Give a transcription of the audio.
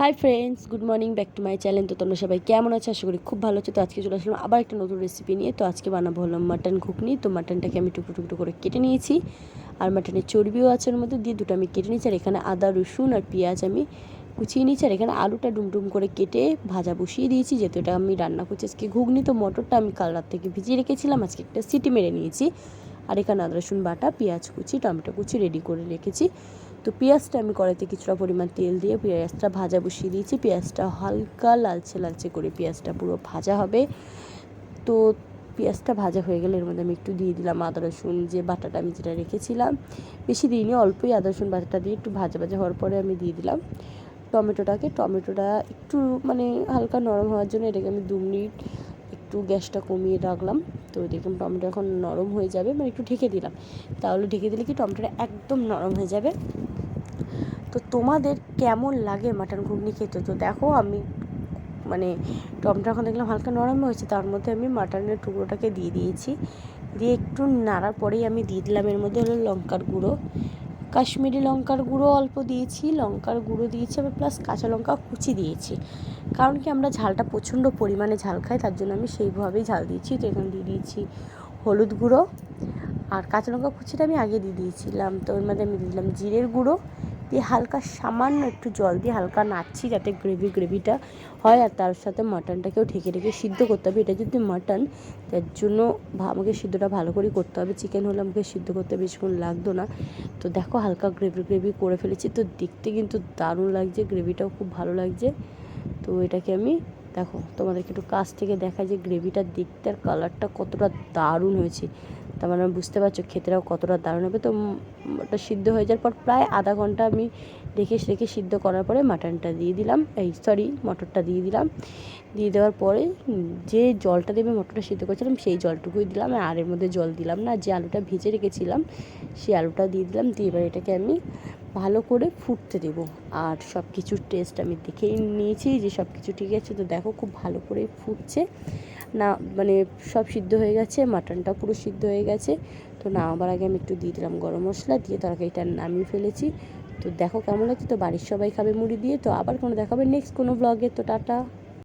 Hi friends good morning back to my channel তো তোমরা সবাই কেমন আছো? আশা করি খুব ভালো আছো। তো আজকে চলে আসলাম আবার একটা নতুন রেসিপি নিয়ে। তো আজকে বানাবো হলাম মাটন ঘুগনি। তো মাটনটাকে আমি টুকরো টুকরো করে কেটে নিয়েছি। আর মাটনের চর্বিও আছে ওর মধ্যে। দিয়ে দুটো আমি কেটে নিয়েছি। আর এখানে আদা, রসুন আর পেঁয়াজ আমি কুচিয়ে নিয়েছি। আর এখানে আলুটা ডুমডুম করে কেটে ভাজা বসিয়ে দিয়েছি। যেহেতু এটা আমি রান্না করছি আজকে ঘুগনি, তো মটরটা আমি কাল রাত থেকে ভিজিয়ে রেখেছিলাম। আজকে একটা সিটি মেরে নিয়েছি। আর এখানে আদা, রসুন বাটা, পেঁয়াজ কুচি, টমেটো কুচি রেডি করে রেখেছি। তো পেঁয়াজটা আমি কড়াইতে কিছুটা পরিমাণ তেল দিয়ে পেঁয়াজটা ভাজা বসিয়ে দিয়েছি। পেঁয়াজটা হালকা লালচে লালচে করে পেঁয়াজটা পুরো ভাজা হবে। তো পেঁয়াজটা ভাজা হয়ে গেলে এর মধ্যে আমি একটু দিয়ে দিলাম আদা, রসুন, যে বাটাটা আমি যেটা রেখেছিলাম। বেশি দিইনি, অল্পই আদা, রসুন, বাটাটা দিয়ে একটু ভাজা ভাজা হওয়ার পরে আমি দিয়ে দিলাম টমেটোটাকে। টমেটোটা একটু মানে হালকা নরম হওয়ার জন্য এটাকে আমি দু মিনিট একটু গ্যাসটা কমিয়ে রাখলাম। তো দেখুন টমেটো এখন নরম হয়ে যাবে মানে একটু ঢেকে দিলাম। তাহলে ঢেকে দিলে কি টমেটোটা একদম নরম হয়ে যাবে। তো তোমাদের কেমন লাগে মাটন ঘুগনি খেতে? তো দেখো আমি মানে টমেটো এখন দেখলাম হালকা নরম হয়েছে, তার মধ্যে আমি মাটনের টুকরোটাকে দিয়ে দিয়েছি। দিয়ে একটু নাড়ার পরেই আমি দিয়ে দিলাম এর মধ্যে হলো লঙ্কার গুঁড়ো। কাশ্মীরি লঙ্কার গুঁড়ো অল্প দিয়েছি, লঙ্কার গুঁড়ো দিয়েছি আবার প্লাস কাঁচা লঙ্কা কুচি দিয়েছি। কারণ কি আমরা ঝালটা প্রচণ্ড পরিমাণে ঝাল খাই, তার জন্য আমি সেইভাবেই ঝাল দিয়েছি। তো এখানে দিয়ে দিয়েছি হলুদ গুঁড়ো আর কাঁচা লঙ্কা কুচিটা আমি আগে দিয়ে দিয়েছিলাম। তো ওর মধ্যে আমি দিলাম জিরের গুঁড়ো দিয়ে হালকা সামান্য একটু জল দিয়ে হালকা নাড়ছি যাতে গ্রেভি, গ্রেভিটা হয় আর তার সাথে মাটনটাকেও ঢেকে ঢেকে সিদ্ধ করতে হবে। এটা যদি মাটন, তার জন্য আমাকে সিদ্ধটা ভালো করেই করতে হবে। চিকেন হলে আমাকে সিদ্ধ করতে বেশিক্ষণ লাগতো না। তো দেখো হালকা গ্রেভি গ্রেভি করে ফেলেছি। তো দেখতে কিন্তু দারুণ লাগছে, গ্রেভিটাও খুব ভালো লাগছে। তো এটাকে আমি দেখো, তোমাদেরকে একটু কাছ থেকে দেখা যে গ্রেভিটা দেখতে আর কালারটা কতটা দারুণ হয়েছে। তার মানে বুঝতে পারছ, খেতেটাও কতটা দারুণ হবে। তো ওটা সিদ্ধ হয়ে যাওয়ার পর প্রায় আধা ঘণ্টা আমি রেখে রেখে সিদ্ধ করার পরে মাটনটা দিয়ে দিলাম। এই সরি মটরটা দিয়ে দিলাম। দিয়ে দেওয়ার পরে যে জলটা দেবে মটরটা সিদ্ধ করেছিলাম, সেই জলটুকুই দিলাম। আর এর মধ্যে জল দিলাম না, যে আলুটা ভেজে রেখেছিলাম, সেই আলুটা দিয়ে দিলাম। দিয়ে এবার এটাকে আমি ভালো করে ফুটতে দেবো। আর সব কিছুর টেস্ট আমি দেখে নিয়েছি যে সব কিছু ঠিক আছে। তো দেখো খুব ভালো করে ফুটছে। না মানে সব সিদ্ধ হয়ে গেছে মাটনটা পুরো সিদ্ধ হয়ে গেছে। তো না, আবার আগে আমি একটু দিয়ে দিলাম গরম মশলা, দিয়ে তরকারিটা নামিয়ে ফেলেছি। তো দেখো কেমন লাগছে? তো বাড়ির সবাই খাবে মুড়ি দিয়ে। তো আবার কোনো দেখাবে নেক্সট কোনো ব্লগে তো টাটা।